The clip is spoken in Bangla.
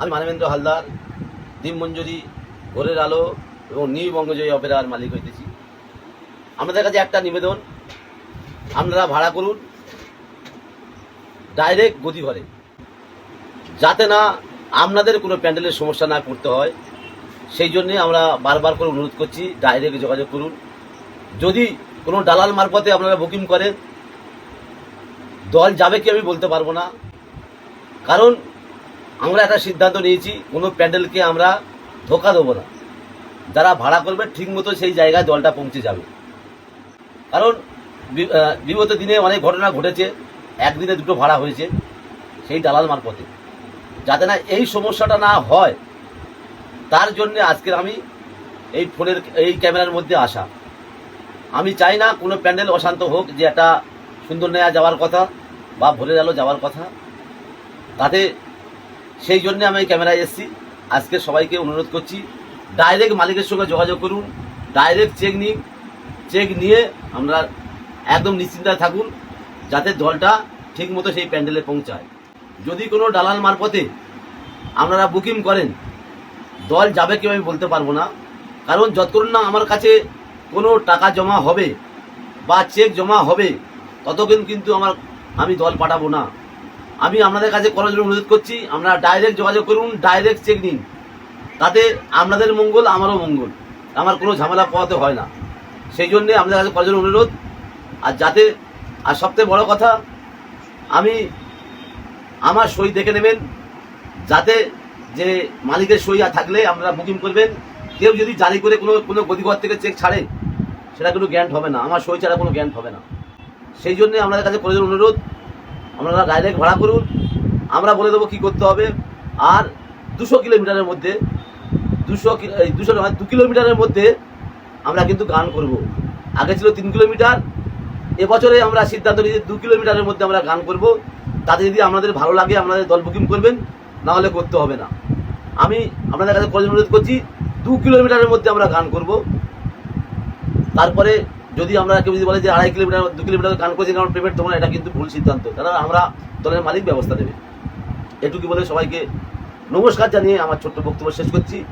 আমি মানবেন্দ্র হালদার দিনমঞ্জুরি ভোরের আলো এবং নিউ বঙ্গজয়ী অপেরার মালিক হইতেছি। আমাদের কাছে একটা নিবেদন, আপনারা ভাড়া করুন ডাইরেক্ট গদিঘরে যাতে না আপনাদের কোনো প্যান্ডেলের সমস্যা না করতে হয়, সেই জন্যে আমরা বারবার করে অনুরোধ করছি ডাইরেক্ট যোগাযোগ করুন। যদি কোনো দালাল মারফতে আপনারা বুকিং করেন, দল যাবে কি আমি বলতে পারব না। কারণ আমরা একটা সিদ্ধান্ত নিয়েছি, কোনো প্যান্ডেলকে আমরা ধোকা দেবো না। যারা ভাড়া করবে, ঠিক মতো সেই জায়গায় জলটা পৌঁছে যাবে। কারণ বিগত দিনে অনেক ঘটনা ঘটেছে, একদিনে দুটো ভাড়া হয়েছে, সেই দালাল মারফতে। যাতে না এই সমস্যাটা না হয়, তার জন্য আজকের আমি এই ফোনের, এই ক্যামেরার মধ্যে আসা। আমি চাই না কোনো প্যান্ডেল অশান্ত হোক, যে একটা সুন্দর নেয়া যাওয়ার কথা বা ভোরের আলো যাওয়ার কথা। তাতে সেই জন্য আমি ক্যামেরায় এসেছি। আজকে সবাইকে অনুরোধ করছি ডাইরেক্ট মালিকের সঙ্গে যোগাযোগ করুন ডাইরেক্ট চেক নিন চেক নিয়ে আমরা একদম নিশ্চিন্তায় থাকুন, যাতে দলটা ঠিক মতো সেই প্যান্ডেলে পৌঁছায়। যদি কোনো দালাল মারফতে আপনারা বুকিং করেন, দল যাবে কেউ আমি বলতে পারব না। কারণ যতক্ষণ না আমার কাছে কোনো টাকা জমা হবে বা চেক জমা হবে, ততক্ষণ কিন্তু আমার আমি দল পাঠাবো না। আমি আপনাদের কাছে করার জন্য অনুরোধ করছি আপনারা ডাইরেক্ট যোগাযোগ করুন ডাইরেক্ট চেক নিন। তাতে আপনাদের মঙ্গল, আমারও মঙ্গল। আমার কোনো ঝামেলা পোহাতে হয় না। সেই জন্যে আপনাদের কাছে করার জন্য অনুরোধ। আর যাতে, আর সবথেকে বড় কথা, আমি আমার সই দেখে নেবেন। যাতে যে মালিকের সই থাকলে আপনারা বুকিং করবেন। কেউ যদি জারি করে কোনো কোনো গদিঘর থেকে চেক ছাড়ে, সেটা কোনো গ্যান্ট হবে না। আমার সই ছাড়া কোনো গ্যান্ট হবে না। সেই জন্য আপনাদের কাছে প্রয়োজন অনুরোধ। আপনারা ডাইরেক্ট ভাড়া করুন, আমরা বলে দেবো কী করতে হবে। আর দুশো কিলোমিটারের মধ্যে, দুশো দুশো দু কিলোমিটারের মধ্যে আমরা কিন্তু গান করব। আগে ছিল তিন কিলোমিটার, এবছরে আমরা সিদ্ধান্ত নিয়েছি দু কিলোমিটারের মধ্যে আমরা গান করব। তাতে যদি আপনাদের ভালো লাগে আপনাদের দল বুকিং করবেন না হলে করতে হবে না। আমি আপনাদের কাছে অনুরোধ করছি, দু কিলোমিটারের মধ্যে আমরা গান করব। তারপরে যদি আমরা কেউ যদি বলে যে আড়াই কিলোমিটার, দু কিলোমিটার গান করছি, কারণ পেমেন্ট তোমরা, এটা কিন্তু ভুল সিদ্ধান্ত। কারণ আমরা দলের মালিক ব্যবস্থা নেবে। এটুকু বলে সবাইকে নমস্কার জানিয়ে আমার ছোট্ট বক্তব্য শেষ করছি।